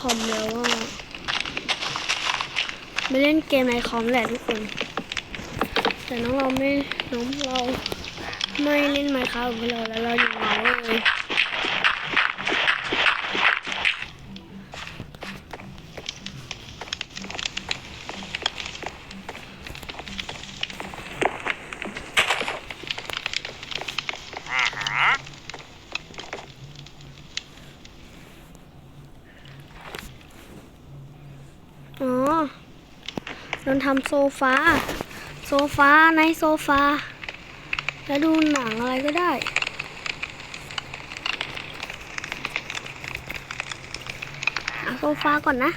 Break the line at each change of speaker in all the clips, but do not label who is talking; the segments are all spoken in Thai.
คอมแล้วอะไม่เล่นเกมในคอมแหละทุกคน แต่น้องเราไม่น้องเราไม่เล่นไมค์คราฟกับเราแล้วเราอยู่เหงาเลย เราทำโซฟา โซฟาในโซฟา แล้วดูหนังอะไรก็ได้เอาโซฟาก่อนนะ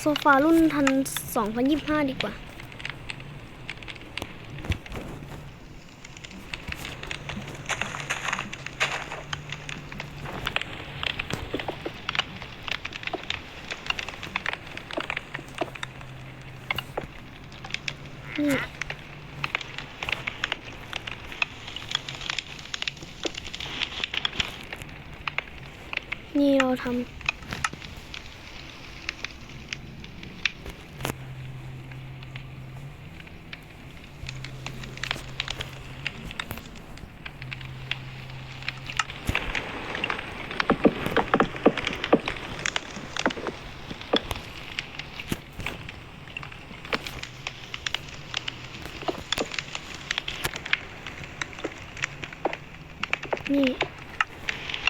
โซฟารุ่นทัน2025ดีกว่า นี่ นี่เราทำนี่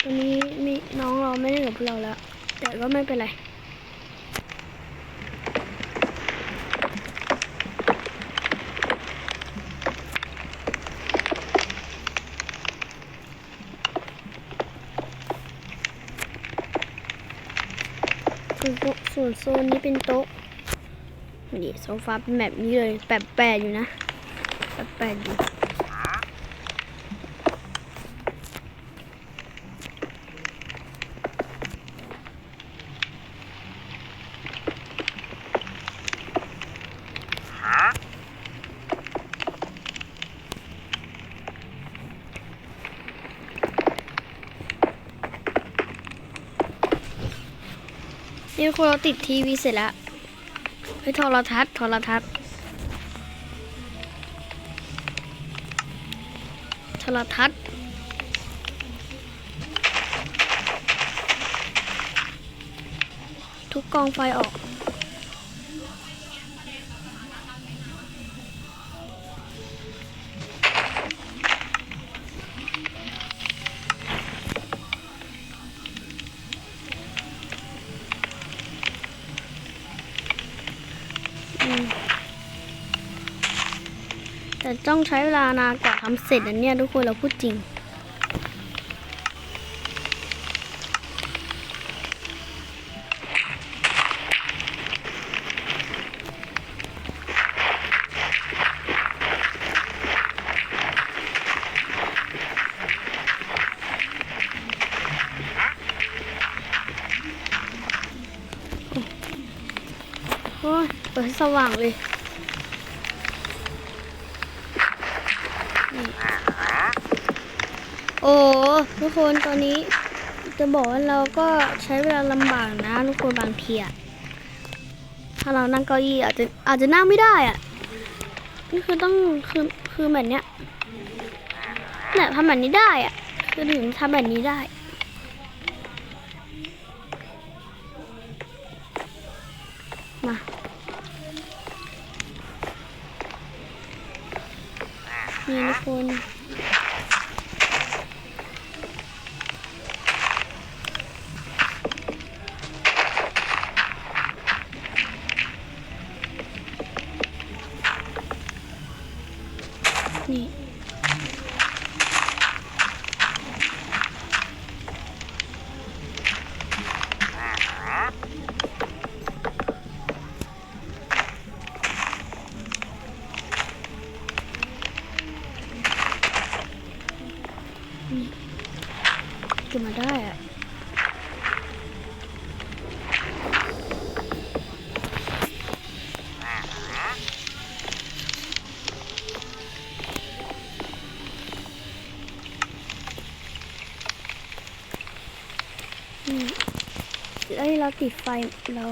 ตัวนี้มีน้องเราไม่ได้กับพวก เราแล้ว แต่ก็ไม่เป็นไรส่วนโซนนี้เป็นโต๊ะนี่โซฟาเป็นแบบนี้เลยแปลกๆอยู่นะแปลกๆอยู่ นี่คุณเราติดทีวีเสร็จแล้วไปโทรทัศน์โทรทัศน์โทรทัศน์ทุกกองไฟออก แต่ต้องใช้เวลานานกว่าทำเสร็จอันเนี้ยทุกคนเราพูดจริง โอ้ยเปิดให้สว่างเลย โอ้ทุกคนตอนนี้จะบอกว่าเราก็ใช้เวลาลำบากนะทุกคนบางทีอะถ้าเรานั่งเก้าอี้อาจจะอาจจะนั่งไม่ได้อะนี่คือต้องคือคือแบบเนี้ยเนี่ยทำแบบนี้ได้อะคือถึงทำแบบนี้ได้มานี่ทุกคน เราติดไฟเรา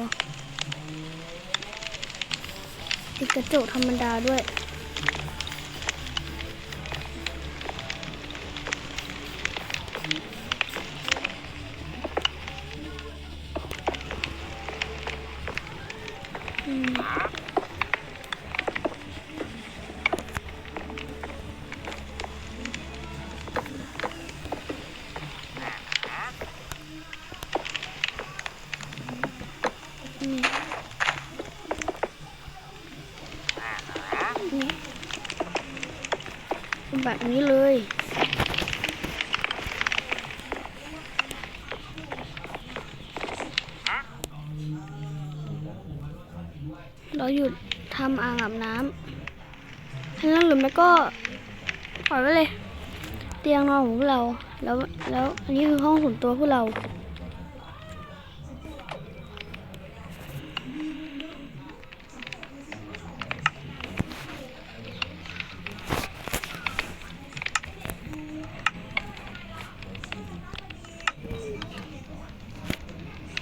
ติดกระจกธรรมดาด้วย แบบนี้เลย เราหยุดทำอ่างอาบน้ำให้นั่งหรือไม่ก็ปล่อยไว้เลย เตียงนอนของพวกเรา แล้วแล้วอันนี้คือห้องส่วนตัวพวกเรา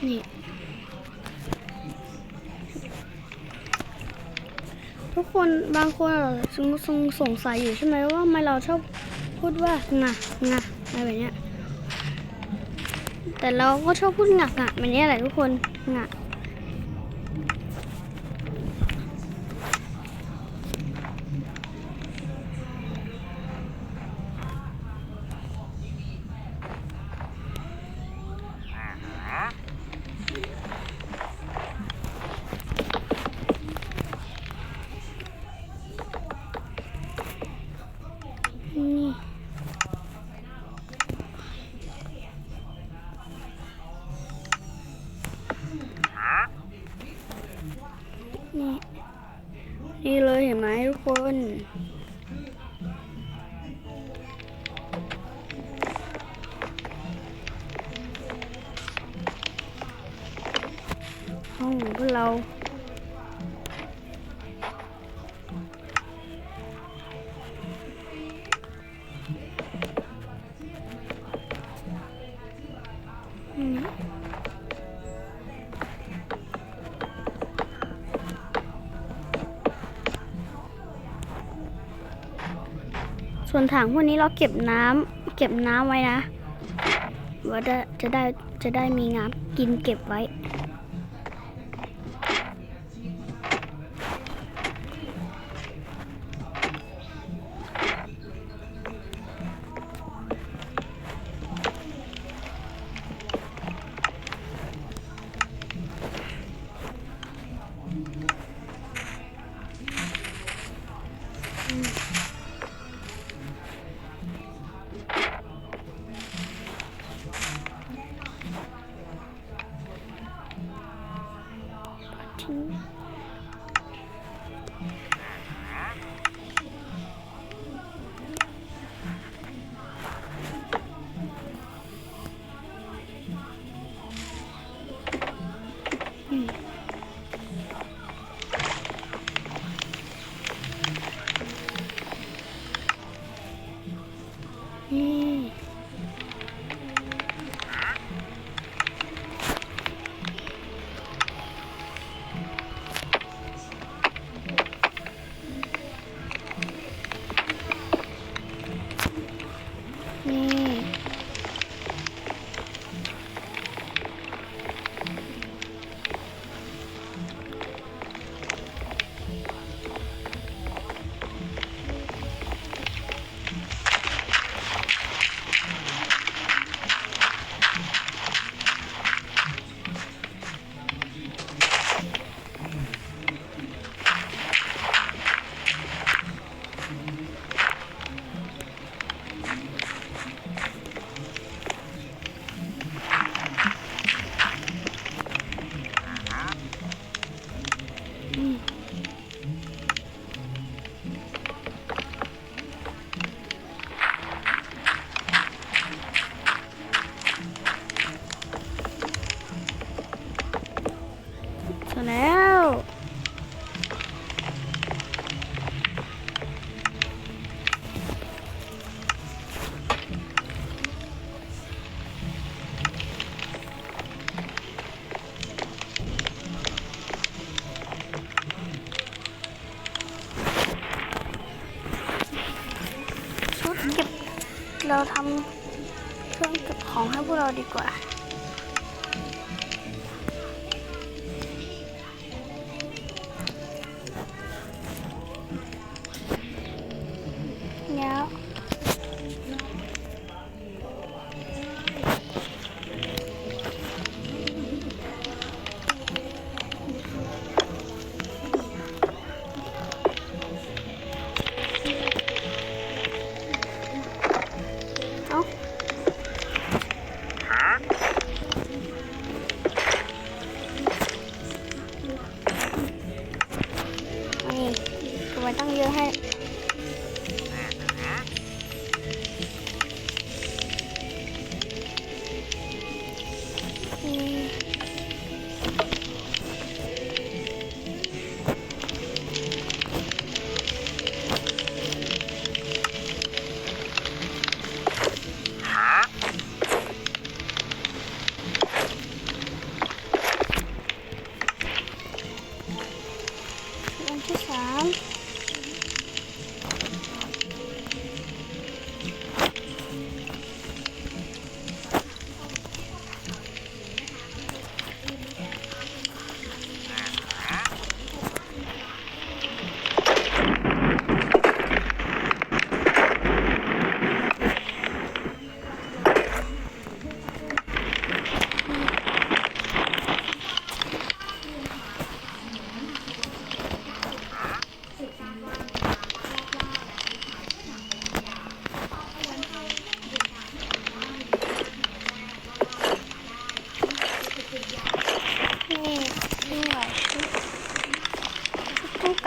นี่ ทุกคนบางคนอาจจะสงสงสงสัยอยู่ใช่ไหมว่าทำไมเราชอบพูดว่างะงะอะไรแบบเนี้ยแต่เราก็ชอบพูดงะงะแบบนี้แหละทุกคนงะนี่ นี่เลยเห็นไหมทุกคน ห้องของพวกเรา ส่วนถังพวกนี้เราเก็บน้ำเก็บน้ำไว้นะ ว่าจะจะได้จะได้มีน้ำกินเก็บไว้ เราทำเครื่องเก็บของให้พวกเราดีกว่า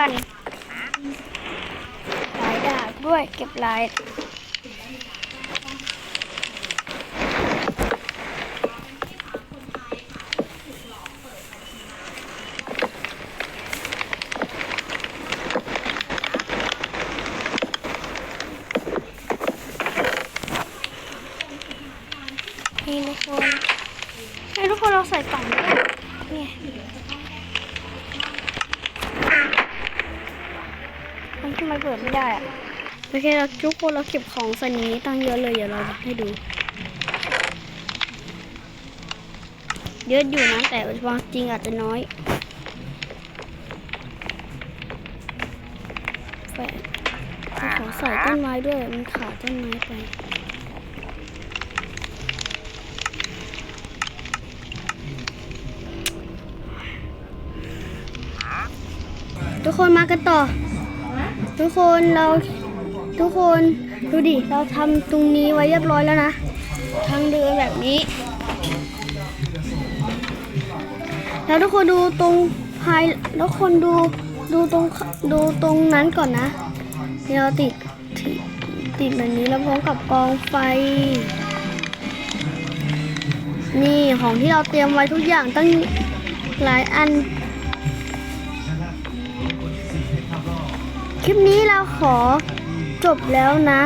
กันหลายดาบด้วยเก็บลายนี่ทุกคนให้ทุกคนเราใส่กล่องด้วยเนี่ย มันเปิดไม่ได้อะโอเคเราทุกคนเราเก็บของใส่นี้ตั้งเยอะเลย เดี๋ยวเราให้ดู เยอะอยู่นะ แต่บางจริงอาจจะน้อยแปะขอใส่ต้นไม้ด้วย มันขาดต้นไม้ไปทุกคนมากันต่อ ทุกคนเราทุกคนดูดิเราทำตรงนี้ไว้เรียบร้อยแล้วนะทางเดินแบบนี้ แล้วทุกคนดูตรงภายแล้วคนดูดูตรงดูตรงนั้นก่อนนะเดี๋ยวเราติดติดติดแบบนี้แล้วพร้อมกับกองไฟ นี่ของที่เราเตรียมไว้ทุกอย่างตั้งหลายอัน คลิปนี้เราขอจบแล้วนะ